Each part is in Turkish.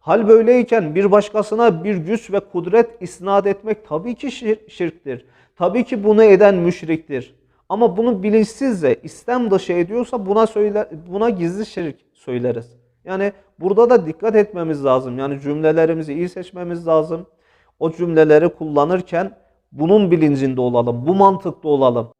Hal böyleyken bir başkasına bir güç ve kudret isnat etmek tabii ki şir- şirktir. Tabii ki bunu eden müşriktir. Ama bunu bilinçsizce İslam dışı ediyorsa buna söyler, buna gizli şirk söyleriz. Yani burada da dikkat etmemiz lazım. Yani cümlelerimizi iyi seçmemiz lazım. O cümleleri kullanırken bunun bilincinde olalım, bu mantıkta olalım.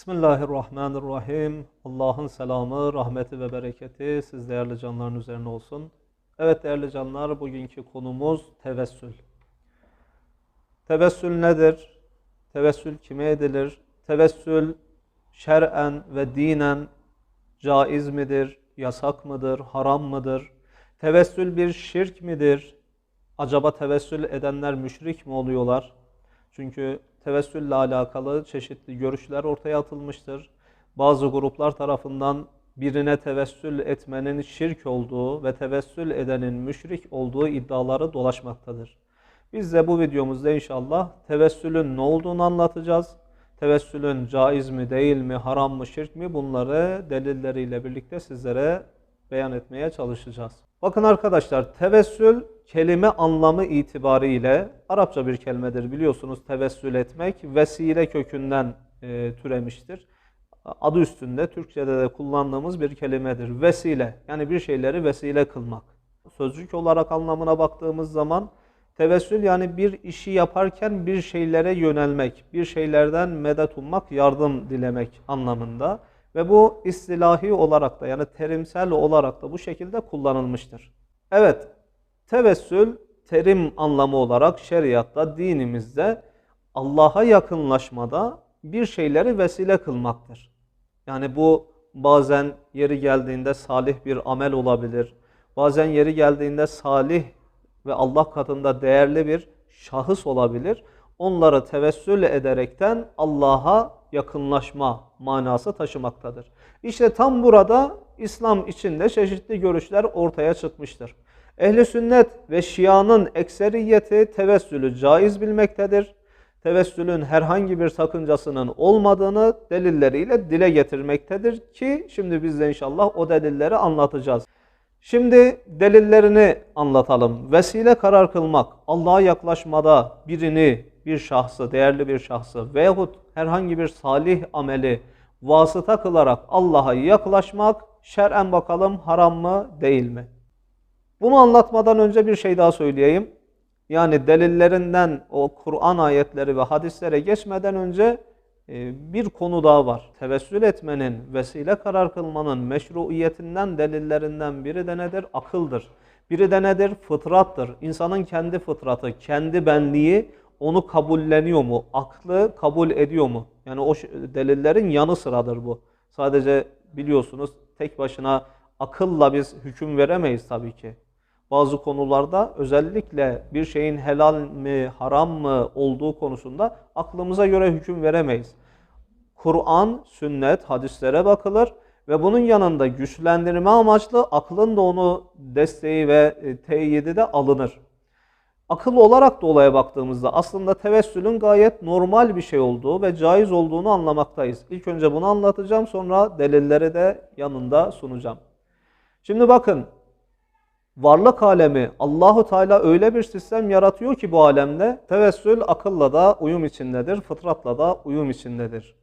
Bismillahirrahmanirrahim. Allah'ın selamı, rahmeti ve bereketi siz değerli canların üzerine olsun. Evet değerli canlar, bugünkü konumuz tevessül. Tevessül nedir? Tevessül kime edilir? Tevessül şer'en ve dinen caiz midir? Yasak mıdır? Haram mıdır? Tevessül bir şirk midir? Acaba tevessül edenler müşrik mi oluyorlar? Çünkü tevessülle alakalı çeşitli görüşler ortaya atılmıştır. Bazı gruplar tarafından birine tevessül etmenin şirk olduğu ve tevessül edenin müşrik olduğu iddiaları dolaşmaktadır. Biz de bu videomuzda inşallah tevessülün ne olduğunu anlatacağız. Tevessülün caiz mi, değil mi, haram mı, şirk mi bunları delilleriyle birlikte sizlere beyan etmeye çalışacağız. Bakın arkadaşlar tevessül kelime anlamı itibariyle Arapça bir kelimedir biliyorsunuz tevessül etmek vesile kökünden e, türemiştir. Adı üstünde Türkçe'de de kullandığımız bir kelimedir. Vesile yani bir şeyleri vesile kılmak. Sözcük olarak anlamına baktığımız zaman tevessül yani bir işi yaparken bir şeylere yönelmek, bir şeylerden medet ummak, yardım dilemek anlamında. Ve bu istilahi olarak da yani terimsel olarak da bu şekilde kullanılmıştır. Evet, tevessül terim anlamı olarak şeriatta, dinimizde Allah'a yakınlaşmada bir şeyleri vesile kılmaktır. Yani bu bazen yeri geldiğinde salih bir amel olabilir. Bazen yeri geldiğinde salih ve Allah katında değerli bir şahıs olabilir. Onları tevessül ederekten Allah'a yakınlaşma manası taşımaktadır. İşte tam burada İslam içinde çeşitli görüşler ortaya çıkmıştır. Ehli sünnet ve şianın ekseriyeti tevessülü caiz bilmektedir. Tevessülün herhangi bir sakıncasının olmadığını delilleriyle dile getirmektedir ki şimdi biz de inşallah o delilleri anlatacağız. Şimdi delillerini anlatalım. Vesile karar kılmak, Allah'a yaklaşmada birini, bir şahsı, değerli bir şahsı veyahut herhangi bir salih ameli vasıta kılarak Allah'a yaklaşmak şer'en bakalım haram mı değil mi? Bunu anlatmadan önce bir şey daha söyleyeyim. Yani delillerinden o Kur'an ayetleri ve hadislere geçmeden önce e, bir konu daha var. Tevessül etmenin, vesile karar kılmanın meşruiyetinden delillerinden biri de nedir? Akıldır. Biri de nedir? Fıtrattır. İnsanın kendi fıtratı, kendi benliği onu kabulleniyor mu? Aklı kabul ediyor mu? Yani o delillerin yanı sıradır bu. Sadece biliyorsunuz tek başına akılla biz hüküm veremeyiz tabii ki. Bazı konularda özellikle bir şeyin helal mi, haram mı olduğu konusunda aklımıza göre hüküm veremeyiz. Kur'an, sünnet, hadislere bakılır ve bunun yanında güçlendirme amaçlı aklın da onu desteği ve e, teyidi de alınır. Akıl olarak da olaya baktığımızda aslında tevessülün gayet normal bir şey olduğu ve caiz olduğunu anlamaktayız. İlk önce bunu anlatacağım sonra delilleri de yanında sunacağım. Şimdi bakın varlık alemi Allahu Teala öyle bir sistem yaratıyor ki bu alemde tevessül akılla da uyum içindedir, fıtratla da uyum içindedir.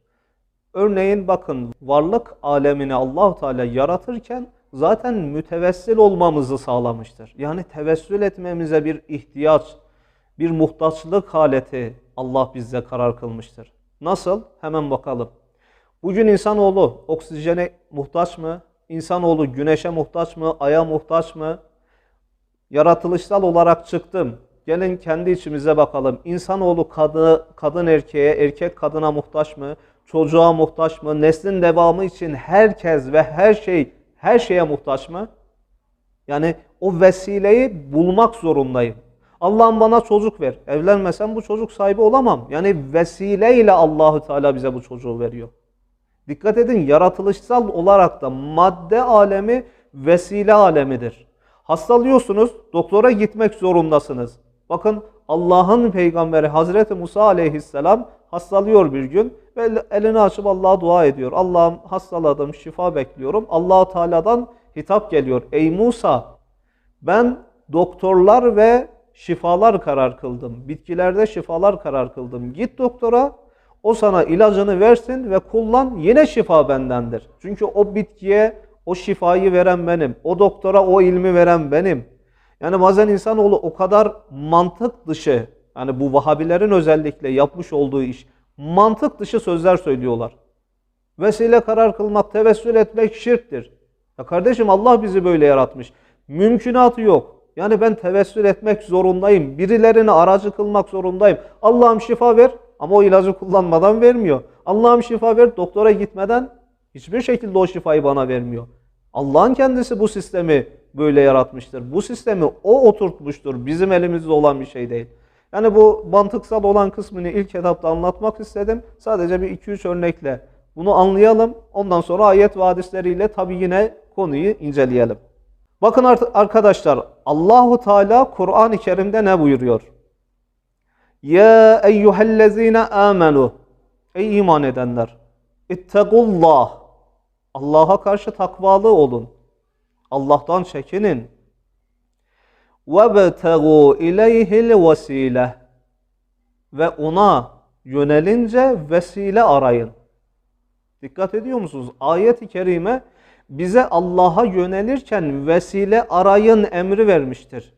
Örneğin bakın varlık alemini Allahu Teala yaratırken zaten mütevessil olmamızı sağlamıştır. Yani tevessül etmemize bir ihtiyaç, bir muhtaçlık haleti Allah bizde karar kılmıştır. Nasıl? Hemen bakalım. Bugün insanoğlu oksijene muhtaç mı? İnsanoğlu güneşe muhtaç mı? Aya muhtaç mı? Yaratılışsal olarak çıktım. Gelin kendi içimize bakalım. İnsanoğlu kadı, kadın erkeğe, erkek kadına muhtaç mı? Çocuğa muhtaç mı? Neslin devamı için herkes ve her şey her şeye muhtaç mı? Yani o vesileyi bulmak zorundayım. Allah'ım bana çocuk ver. Evlenmesem bu çocuk sahibi olamam. Yani vesileyle Allahü Teala bize bu çocuğu veriyor. Dikkat edin yaratılışsal olarak da madde alemi vesile alemidir. Hastalıyorsunuz, doktora gitmek zorundasınız. Bakın Allah'ın peygamberi Hazreti Musa aleyhisselam hastalıyor bir gün ve elini açıp Allah'a dua ediyor. Allah'ım hastaladım, şifa bekliyorum. allah Teala'dan hitap geliyor. Ey Musa ben doktorlar ve şifalar karar kıldım. Bitkilerde şifalar karar kıldım. Git doktora, o sana ilacını versin ve kullan yine şifa bendendir. Çünkü o bitkiye o şifayı veren benim. O doktora o ilmi veren benim. Yani bazen insanoğlu o kadar mantık dışı, yani bu Vahabilerin özellikle yapmış olduğu iş, mantık dışı sözler söylüyorlar. Vesile karar kılmak, tevessül etmek şirktir. Ya kardeşim Allah bizi böyle yaratmış. Mümkünatı yok. Yani ben tevessül etmek zorundayım. Birilerini aracı kılmak zorundayım. Allah'ım şifa ver ama o ilacı kullanmadan vermiyor. Allah'ım şifa ver doktora gitmeden hiçbir şekilde o şifayı bana vermiyor. Allah'ın kendisi bu sistemi böyle yaratmıştır. Bu sistemi o oturtmuştur. Bizim elimizde olan bir şey değil. Yani bu mantıksal olan kısmını ilk etapta anlatmak istedim. Sadece bir 2-3 örnekle bunu anlayalım. Ondan sonra ayet ve hadisleriyle tabi yine konuyu inceleyelim. Bakın arkadaşlar Allahu Teala Kur'an-ı Kerim'de ne buyuruyor? Ya eyyühellezine amenu Ey iman edenler İttegullah Allah'a karşı takvalı olun. Allah'tan çekinin. وَبْتَغُوا اِلَيْهِ الْوَسِيلَةِ Ve ona yönelince vesile arayın. Dikkat ediyor musunuz? Ayet-i kerime bize Allah'a yönelirken vesile arayın emri vermiştir.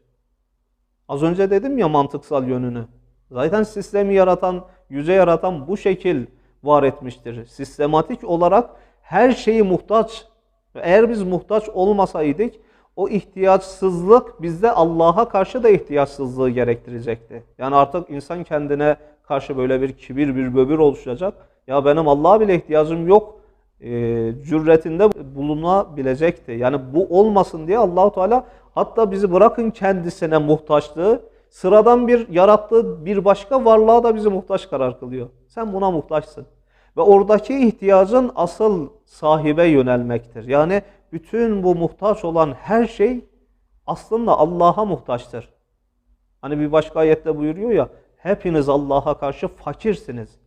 Az önce dedim ya mantıksal yönünü. Zaten sistemi yaratan, yüze yaratan bu şekil var etmiştir. Sistematik olarak her şeyi muhtaç. eğer biz muhtaç olmasaydık o ihtiyaçsızlık bizde Allah'a karşı da ihtiyaçsızlığı gerektirecekti. Yani artık insan kendine karşı böyle bir kibir, bir böbür oluşacak. Ya benim Allah'a bile ihtiyacım yok e, cüretinde bulunabilecekti. Yani bu olmasın diye Allahu Teala hatta bizi bırakın kendisine muhtaçlığı sıradan bir yarattığı bir başka varlığa da bizi muhtaç karar kılıyor. Sen buna muhtaçsın. Ve oradaki ihtiyacın asıl sahibe yönelmektir. Yani bütün bu muhtaç olan her şey aslında Allah'a muhtaçtır. Hani bir başka ayette buyuruyor ya, hepiniz Allah'a karşı fakirsiniz.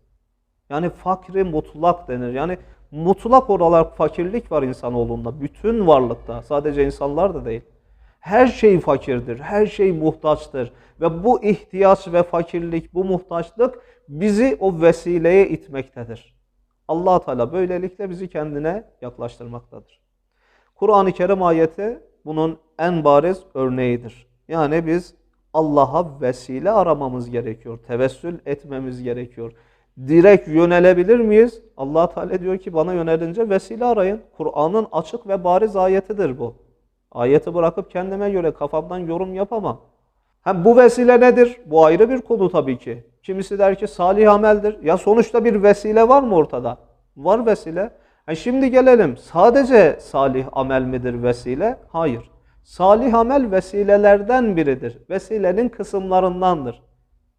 Yani fakri mutlak denir. Yani mutlak olarak fakirlik var insanoğlunda. Bütün varlıkta. Sadece insanlar da değil. Her şey fakirdir. Her şey muhtaçtır. Ve bu ihtiyaç ve fakirlik, bu muhtaçlık bizi o vesileye itmektedir. allah Teala böylelikle bizi kendine yaklaştırmaktadır. Kur'an-ı Kerim ayeti bunun en bariz örneğidir. Yani biz Allah'a vesile aramamız gerekiyor. Tevessül etmemiz gerekiyor direkt yönelebilir miyiz? allah Teala diyor ki bana yönelince vesile arayın. Kur'an'ın açık ve bariz ayetidir bu. Ayeti bırakıp kendime göre kafamdan yorum yapamam. Hem bu vesile nedir? Bu ayrı bir konu tabii ki. Kimisi der ki salih ameldir. Ya sonuçta bir vesile var mı ortada? Var vesile. E şimdi gelelim. Sadece salih amel midir vesile? Hayır. Salih amel vesilelerden biridir. Vesilenin kısımlarındandır.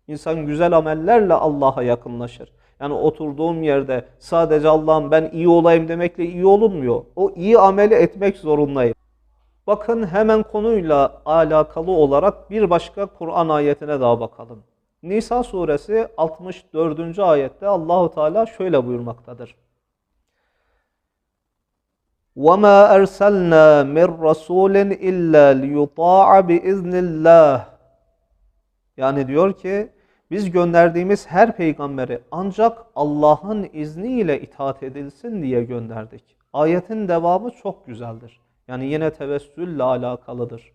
İnsan güzel amellerle Allah'a yakınlaşır. Yani oturduğum yerde sadece Allah'ım ben iyi olayım demekle iyi olunmuyor. O iyi ameli etmek zorundayım. Bakın hemen konuyla alakalı olarak bir başka Kur'an ayetine daha bakalım. Nisa suresi 64. ayette Allahu Teala şöyle buyurmaktadır. وَمَا أَرْسَلْنَا مِنْ رَسُولٍ إِلَّا لِيُطَاعَ بِإِذْنِ اللّٰهِ Yani diyor ki biz gönderdiğimiz her peygamberi ancak Allah'ın izniyle itaat edilsin diye gönderdik. Ayetin devamı çok güzeldir. Yani yine tevessülle alakalıdır.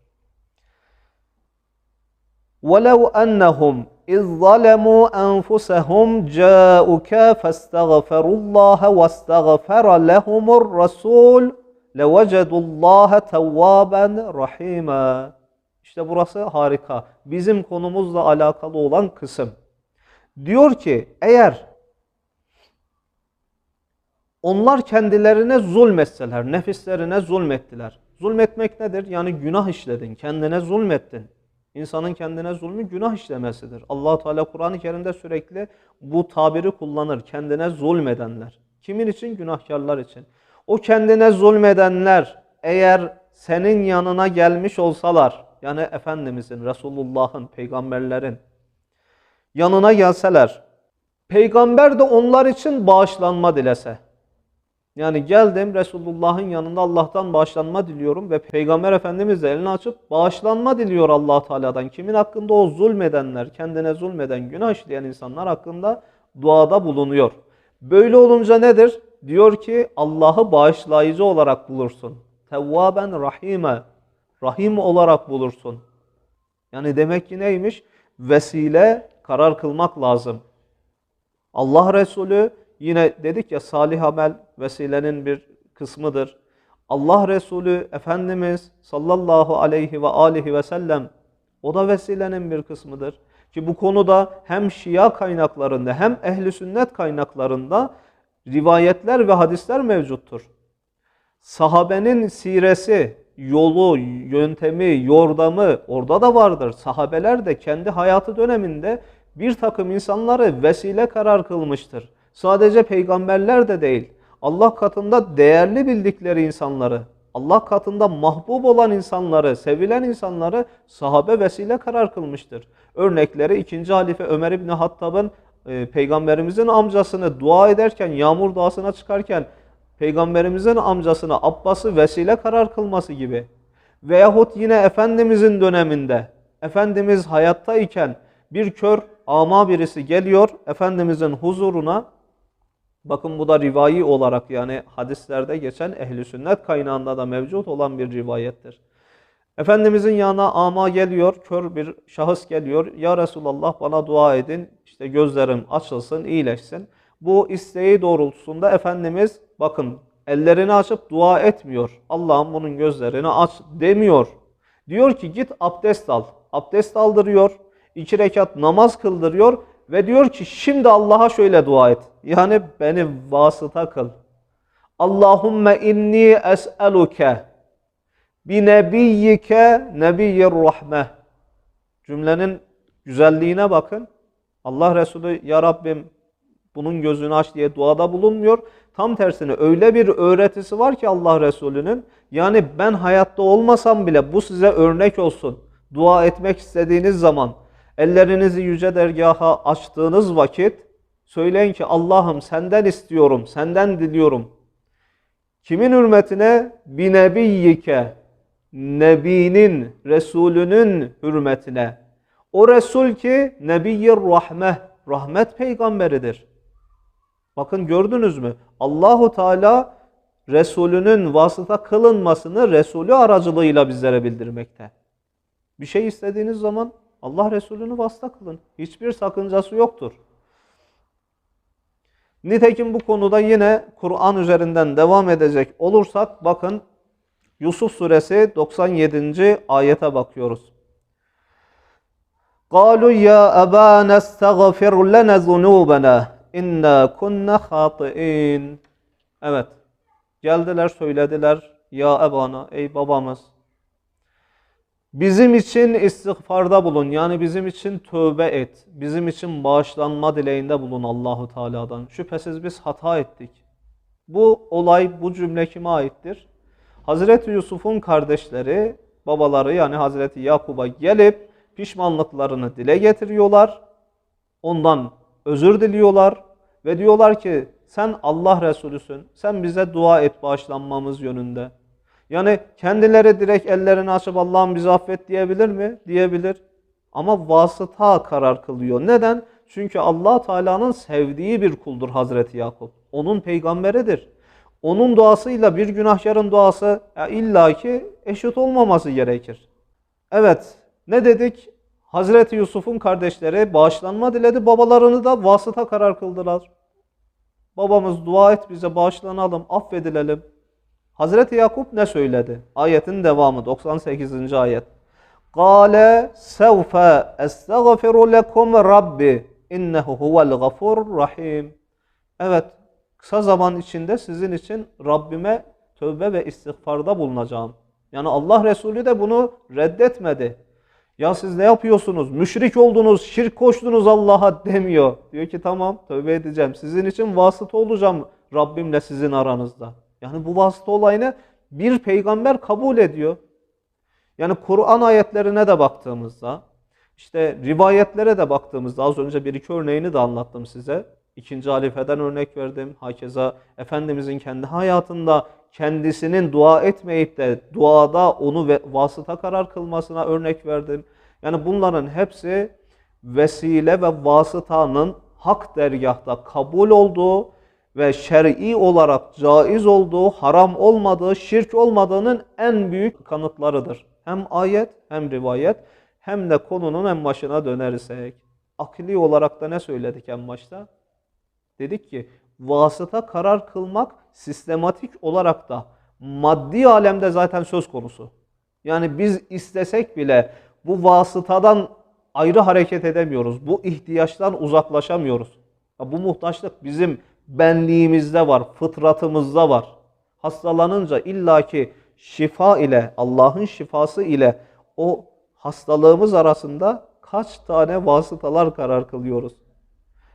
وَلَوْ أَنَّهُمْ اِذْ ظَلَمُوا أَنفُسَهُمْ جَاءُكَ فَاسْتَغْفَرُوا اللّٰهَ وَاسْتَغْفَرَ لَهُمُ الرَّسُولُ لَوَجَدُوا اللّٰهَ تَوَّابًا رَحِيمًا işte burası harika. Bizim konumuzla alakalı olan kısım. Diyor ki eğer onlar kendilerine zulmetseler, nefislerine zulmettiler. Zulmetmek nedir? Yani günah işledin, kendine zulmettin. İnsanın kendine zulmü günah işlemesidir. allah Teala Kur'an-ı Kerim'de sürekli bu tabiri kullanır. Kendine zulmedenler. Kimin için? Günahkarlar için. O kendine zulmedenler eğer senin yanına gelmiş olsalar, yani Efendimizin, Resulullah'ın, peygamberlerin yanına gelseler, peygamber de onlar için bağışlanma dilese. Yani geldim Resulullah'ın yanında Allah'tan bağışlanma diliyorum ve Peygamber Efendimiz de elini açıp bağışlanma diliyor allah Teala'dan. Kimin hakkında o zulmedenler, kendine zulmeden, günah işleyen insanlar hakkında duada bulunuyor. Böyle olunca nedir? Diyor ki Allah'ı bağışlayıcı olarak bulursun. Tevvaben rahime, rahim olarak bulursun. Yani demek ki neymiş? Vesile karar kılmak lazım. Allah Resulü yine dedik ya salih amel vesilenin bir kısmıdır. Allah Resulü Efendimiz sallallahu aleyhi ve aleyhi ve sellem o da vesilenin bir kısmıdır. Ki bu konuda hem Şia kaynaklarında hem ehli sünnet kaynaklarında rivayetler ve hadisler mevcuttur. Sahabenin siresi, yolu, yöntemi, yordamı orada da vardır. Sahabeler de kendi hayatı döneminde bir takım insanları vesile karar kılmıştır. Sadece peygamberler de değil. Allah katında değerli bildikleri insanları, Allah katında mahbub olan insanları, sevilen insanları sahabe vesile karar kılmıştır. Örnekleri 2. halife Ömer İbni Hattab'ın e, peygamberimizin amcasını dua ederken, yağmur duasına çıkarken peygamberimizin amcasına Abbas'ı vesile karar kılması gibi. Veyahut yine Efendimizin döneminde, Efendimiz hayatta iken bir kör ama birisi geliyor Efendimizin huzuruna Bakın bu da rivayi olarak yani hadislerde geçen ehli sünnet kaynağında da mevcut olan bir rivayettir. Efendimizin yanına ama geliyor, kör bir şahıs geliyor. Ya Resulallah bana dua edin, işte gözlerim açılsın, iyileşsin. Bu isteği doğrultusunda Efendimiz bakın ellerini açıp dua etmiyor. Allah'ım bunun gözlerini aç demiyor. Diyor ki git abdest al. Abdest aldırıyor. iki rekat namaz kıldırıyor ve diyor ki şimdi Allah'a şöyle dua et. Yani beni vasıta kıl. Allahümme inni es'eluke bi nebiyyike nebiyyir rahme. Cümlenin güzelliğine bakın. Allah Resulü ya Rabbim bunun gözünü aç diye duada bulunmuyor. Tam tersine öyle bir öğretisi var ki Allah Resulü'nün. Yani ben hayatta olmasam bile bu size örnek olsun. Dua etmek istediğiniz zaman ellerinizi yüce dergaha açtığınız vakit söyleyin ki Allah'ım senden istiyorum, senden diliyorum. Kimin hürmetine? Bi nebiyyike. Nebinin, Resulünün hürmetine. O Resul ki Nebiyyir Rahmeh, rahmet peygamberidir. Bakın gördünüz mü? Allahu Teala Resulünün vasıta kılınmasını Resulü aracılığıyla bizlere bildirmekte. Bir şey istediğiniz zaman Allah Resulü'nü vasıta kılın. Hiçbir sakıncası yoktur. Nitekim bu konuda yine Kur'an üzerinden devam edecek olursak bakın Yusuf suresi 97. ayete bakıyoruz. قالوا يا أبانا استغفر لنا ذنوبنا inna kunna hatiin. Evet. Geldiler söylediler ya ebana ey babamız bizim için istiğfarda bulun. Yani bizim için tövbe et. Bizim için bağışlanma dileğinde bulun Allahu Teala'dan. Şüphesiz biz hata ettik. Bu olay bu cümle kime aittir? Hazreti Yusuf'un kardeşleri, babaları yani Hazreti Yakub'a gelip pişmanlıklarını dile getiriyorlar. Ondan özür diliyorlar ve diyorlar ki sen Allah Resulüsün. Sen bize dua et bağışlanmamız yönünde. Yani kendileri direkt ellerini açıp Allah'ım bizi affet diyebilir mi? Diyebilir. Ama vasıta karar kılıyor. Neden? Çünkü Allah Teala'nın sevdiği bir kuldur Hazreti Yakup. Onun peygamberidir. Onun duasıyla bir günahkarın duası illaki eşit olmaması gerekir. Evet, ne dedik? Hazreti Yusuf'un kardeşleri bağışlanma diledi, babalarını da vasıta karar kıldılar. Babamız dua et bize bağışlanalım, affedilelim. Hazreti Yakup ne söyledi? Ayetin devamı 98. ayet. Kale sevfe estağfiru lekum rabbi innehu huvel gafur rahim. Evet, kısa zaman içinde sizin için Rabbime tövbe ve istiğfarda bulunacağım. Yani Allah Resulü de bunu reddetmedi. Ya siz ne yapıyorsunuz? Müşrik oldunuz, şirk koştunuz Allah'a demiyor. Diyor ki tamam tövbe edeceğim. Sizin için vasıta olacağım Rabbimle sizin aranızda. Yani bu vasıta olayını bir peygamber kabul ediyor. Yani Kur'an ayetlerine de baktığımızda, işte rivayetlere de baktığımızda az önce bir iki örneğini de anlattım size. İkinci halifeden örnek verdim. Hakeza Efendimizin kendi hayatında kendisinin dua etmeyip de duada onu vasıta karar kılmasına örnek verdim. Yani bunların hepsi vesile ve vasıtanın hak dergahta kabul olduğu ve şer'i olarak caiz olduğu, haram olmadığı, şirk olmadığının en büyük kanıtlarıdır. Hem ayet hem rivayet hem de konunun en başına dönersek. Akli olarak da ne söyledik en başta? Dedik ki vasıta karar kılmak sistematik olarak da maddi alemde zaten söz konusu. Yani biz istesek bile bu vasıtadan ayrı hareket edemiyoruz. Bu ihtiyaçtan uzaklaşamıyoruz. Bu muhtaçlık bizim benliğimizde var, fıtratımızda var. Hastalanınca illaki şifa ile, Allah'ın şifası ile o hastalığımız arasında kaç tane vasıtalar karar kılıyoruz.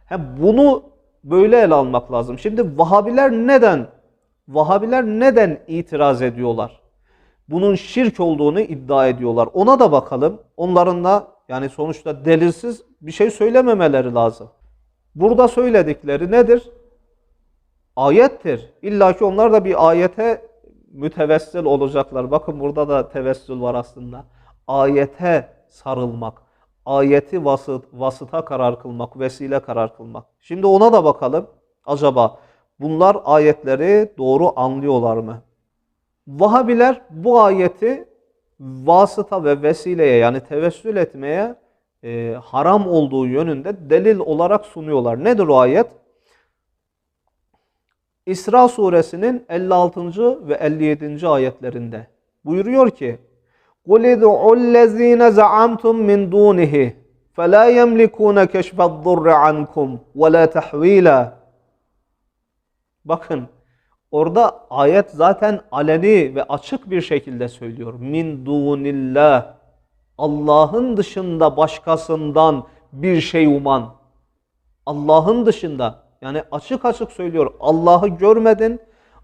Hem bunu böyle ele almak lazım. Şimdi Vahabiler neden Vahabiler neden itiraz ediyorlar? Bunun şirk olduğunu iddia ediyorlar. Ona da bakalım. Onların da yani sonuçta delilsiz bir şey söylememeleri lazım. Burada söyledikleri nedir? Ayettir. İlla ki onlar da bir ayete mütevessil olacaklar. Bakın burada da tevessül var aslında. Ayete sarılmak, ayeti vasıt, vasıta karar kılmak, vesile karar kılmak. Şimdi ona da bakalım. Acaba bunlar ayetleri doğru anlıyorlar mı? Vahabiler bu ayeti vasıta ve vesileye yani tevessül etmeye e, haram olduğu yönünde delil olarak sunuyorlar. Nedir o ayet? İsra suresinin 56. ve 57. ayetlerinde buyuruyor ki قُلِ ادْعُوا الَّذ۪ينَ زَعَمْتُمْ مِنْ دُونِهِ فَلَا يَمْلِكُونَ كَشْفَ الضُّرِّ عَنْكُمْ وَلَا تَحْو۪يلًا Bakın orada ayet zaten aleni ve açık bir şekilde söylüyor. Min dunillah. Allah'ın dışında başkasından bir şey uman. Allah'ın dışında yani açık açık söylüyor. Allah'ı görmedin,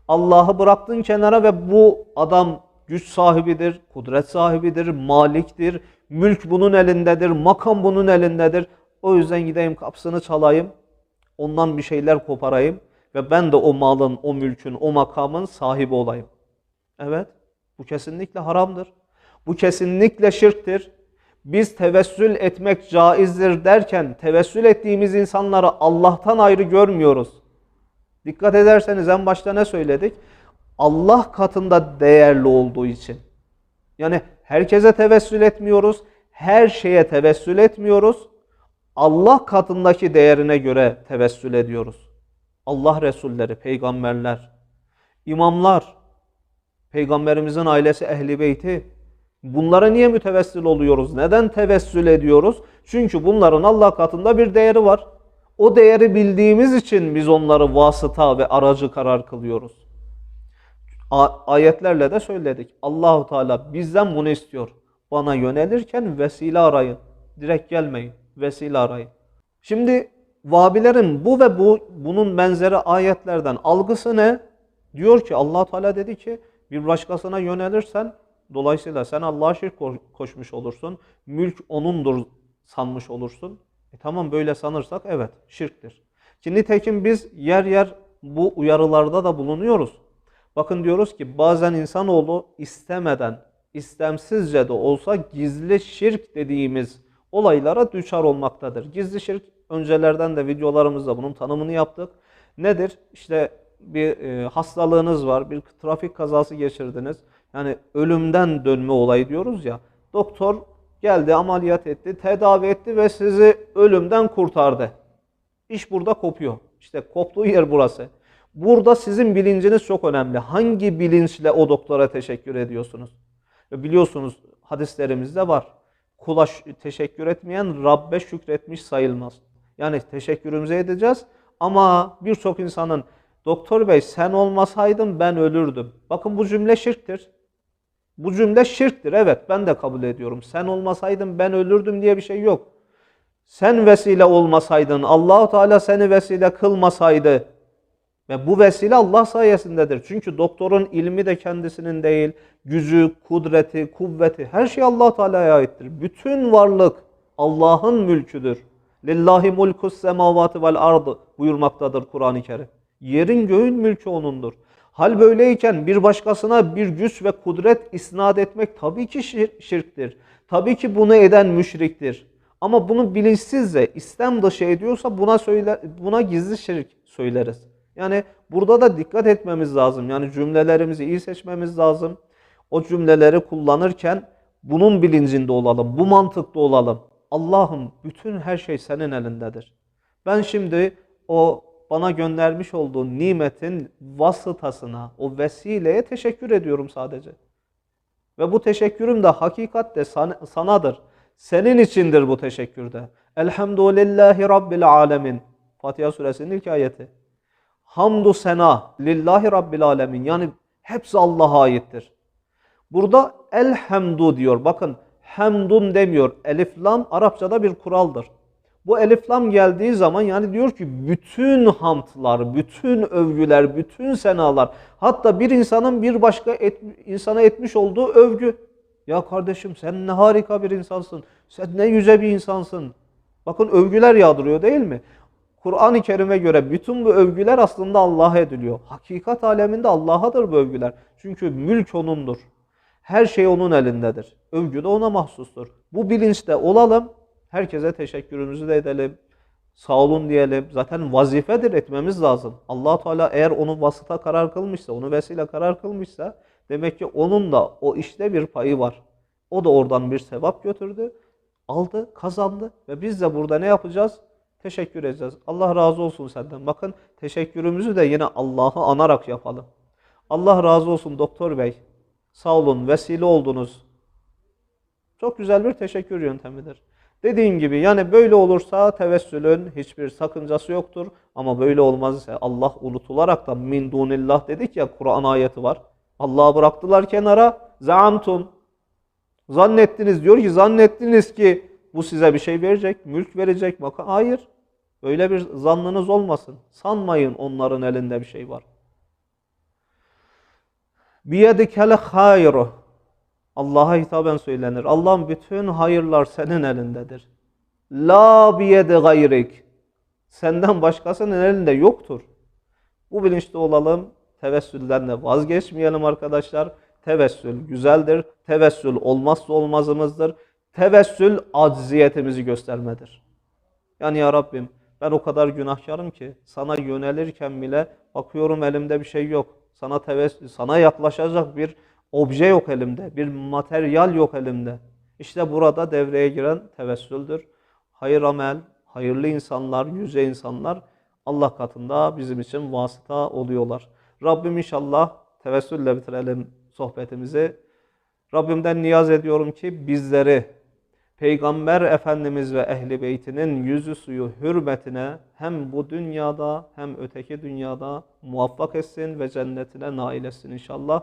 Allah'ı bıraktın kenara ve bu adam güç sahibidir, kudret sahibidir, maliktir, mülk bunun elindedir, makam bunun elindedir. O yüzden gideyim kapısını çalayım, ondan bir şeyler koparayım ve ben de o malın, o mülkün, o makamın sahibi olayım. Evet, bu kesinlikle haramdır. Bu kesinlikle şirktir. Biz tevessül etmek caizdir derken tevessül ettiğimiz insanları Allah'tan ayrı görmüyoruz. Dikkat ederseniz en başta ne söyledik? Allah katında değerli olduğu için. Yani herkese tevessül etmiyoruz, her şeye tevessül etmiyoruz. Allah katındaki değerine göre tevessül ediyoruz. Allah Resulleri, peygamberler, imamlar, peygamberimizin ailesi, ehli beyti, Bunlara niye mütevessil oluyoruz? Neden tevessül ediyoruz? Çünkü bunların Allah katında bir değeri var. O değeri bildiğimiz için biz onları vasıta ve aracı karar kılıyoruz. Ayetlerle de söyledik. Allahu Teala bizden bunu istiyor. Bana yönelirken vesile arayın. Direkt gelmeyin. Vesile arayın. Şimdi Vabilerin bu ve bu bunun benzeri ayetlerden algısı ne? Diyor ki Allah Teala dedi ki bir başkasına yönelirsen Dolayısıyla sen Allah'a şirk koşmuş olursun. Mülk onundur sanmış olursun. E tamam böyle sanırsak evet şirktir. Ki nitekim biz yer yer bu uyarılarda da bulunuyoruz. Bakın diyoruz ki bazen insanoğlu istemeden, istemsizce de olsa gizli şirk dediğimiz olaylara düşar olmaktadır. Gizli şirk öncelerden de videolarımızda bunun tanımını yaptık. Nedir? İşte bir e, hastalığınız var, bir trafik kazası geçirdiniz. Yani ölümden dönme olayı diyoruz ya. Doktor geldi, ameliyat etti, tedavi etti ve sizi ölümden kurtardı. İş burada kopuyor. İşte koptuğu yer burası. Burada sizin bilinciniz çok önemli. Hangi bilinçle o doktora teşekkür ediyorsunuz? Ve biliyorsunuz hadislerimizde var. Kula teşekkür etmeyen Rabbe şükretmiş sayılmaz. Yani teşekkürümüzü edeceğiz ama birçok insanın doktor bey sen olmasaydın ben ölürdüm. Bakın bu cümle şirktir. Bu cümle şirktir. Evet ben de kabul ediyorum. Sen olmasaydın ben ölürdüm diye bir şey yok. Sen vesile olmasaydın, Allahu Teala seni vesile kılmasaydı Ve bu vesile Allah sayesindedir. Çünkü doktorun ilmi de kendisinin değil, gücü, kudreti, kuvveti her şey Allah Teala'ya aittir. Bütün varlık Allah'ın mülküdür. Lillahi mulkus semavati vel ardı buyurmaktadır Kur'an-ı Kerim. Yerin göğün mülkü onundur. Hal böyleyken bir başkasına bir güç ve kudret isnat etmek tabii ki şir- şirktir. Tabii ki bunu eden müşriktir. Ama bunu bilinçsizce İslam dışı ediyorsa buna söyle buna gizli şirk söyleriz. Yani burada da dikkat etmemiz lazım. Yani cümlelerimizi iyi seçmemiz lazım. O cümleleri kullanırken bunun bilincinde olalım, bu mantıkta olalım. Allah'ım bütün her şey senin elindedir. Ben şimdi o bana göndermiş olduğu nimetin vasıtasına, o vesileye teşekkür ediyorum sadece. Ve bu teşekkürüm de hakikatte san- sanadır. Senin içindir bu teşekkürde. Elhamdülillahi Rabbil alemin. Fatiha suresinin ilk ayeti. Hamdu sena lillahi Rabbil alemin. Yani hepsi Allah'a aittir. Burada elhamdu diyor. Bakın hamdun demiyor. Elif lam Arapçada bir kuraldır. Bu elif lam geldiği zaman yani diyor ki bütün hamdlar, bütün övgüler, bütün senalar hatta bir insanın bir başka et, insana etmiş olduğu övgü. Ya kardeşim sen ne harika bir insansın. Sen ne yüce bir insansın. Bakın övgüler yağdırıyor değil mi? Kur'an-ı Kerim'e göre bütün bu övgüler aslında Allah'a ediliyor. Hakikat aleminde Allah'adır bu övgüler. Çünkü mülk O'nundur. Her şey O'nun elindedir. Övgü de O'na mahsustur. Bu bilinçte olalım. Herkese teşekkürümüzü de edelim. Sağ olun diyelim. Zaten vazifedir etmemiz lazım. allah Teala eğer onu vasıta karar kılmışsa, onu vesile karar kılmışsa demek ki onun da o işte bir payı var. O da oradan bir sevap götürdü. Aldı, kazandı ve biz de burada ne yapacağız? Teşekkür edeceğiz. Allah razı olsun senden. Bakın teşekkürümüzü de yine Allah'ı anarak yapalım. Allah razı olsun doktor bey. Sağ olun, vesile oldunuz. Çok güzel bir teşekkür yöntemidir. Dediğim gibi yani böyle olursa tevessülün hiçbir sakıncası yoktur. Ama böyle olmaz ise Allah unutularak da min dunillah dedik ya Kur'an ayeti var. Allah'ı bıraktılar kenara. Zaamtum. Zannettiniz diyor ki zannettiniz ki bu size bir şey verecek, mülk verecek. Bakın hayır. Öyle bir zannınız olmasın. Sanmayın onların elinde bir şey var. Biyedikel hayru. Allah'a hitaben söylenir. Allah'ın bütün hayırlar senin elindedir. La biyede gayrik. Senden başkasının elinde yoktur. Bu bilinçte olalım. Tevessülden de vazgeçmeyelim arkadaşlar. Tevessül güzeldir. Tevessül olmazsa olmazımızdır. Tevessül acziyetimizi göstermedir. Yani ya Rabbim ben o kadar günahkarım ki sana yönelirken bile bakıyorum elimde bir şey yok. Sana tevessül, sana yaklaşacak bir obje yok elimde, bir materyal yok elimde. İşte burada devreye giren tevessüldür. Hayır amel, hayırlı insanlar, yüce insanlar Allah katında bizim için vasıta oluyorlar. Rabbim inşallah tevessülle bitirelim sohbetimizi. Rabbimden niyaz ediyorum ki bizleri Peygamber Efendimiz ve Ehli Beytinin yüzü suyu hürmetine hem bu dünyada hem öteki dünyada muvaffak etsin ve cennetine nail etsin inşallah.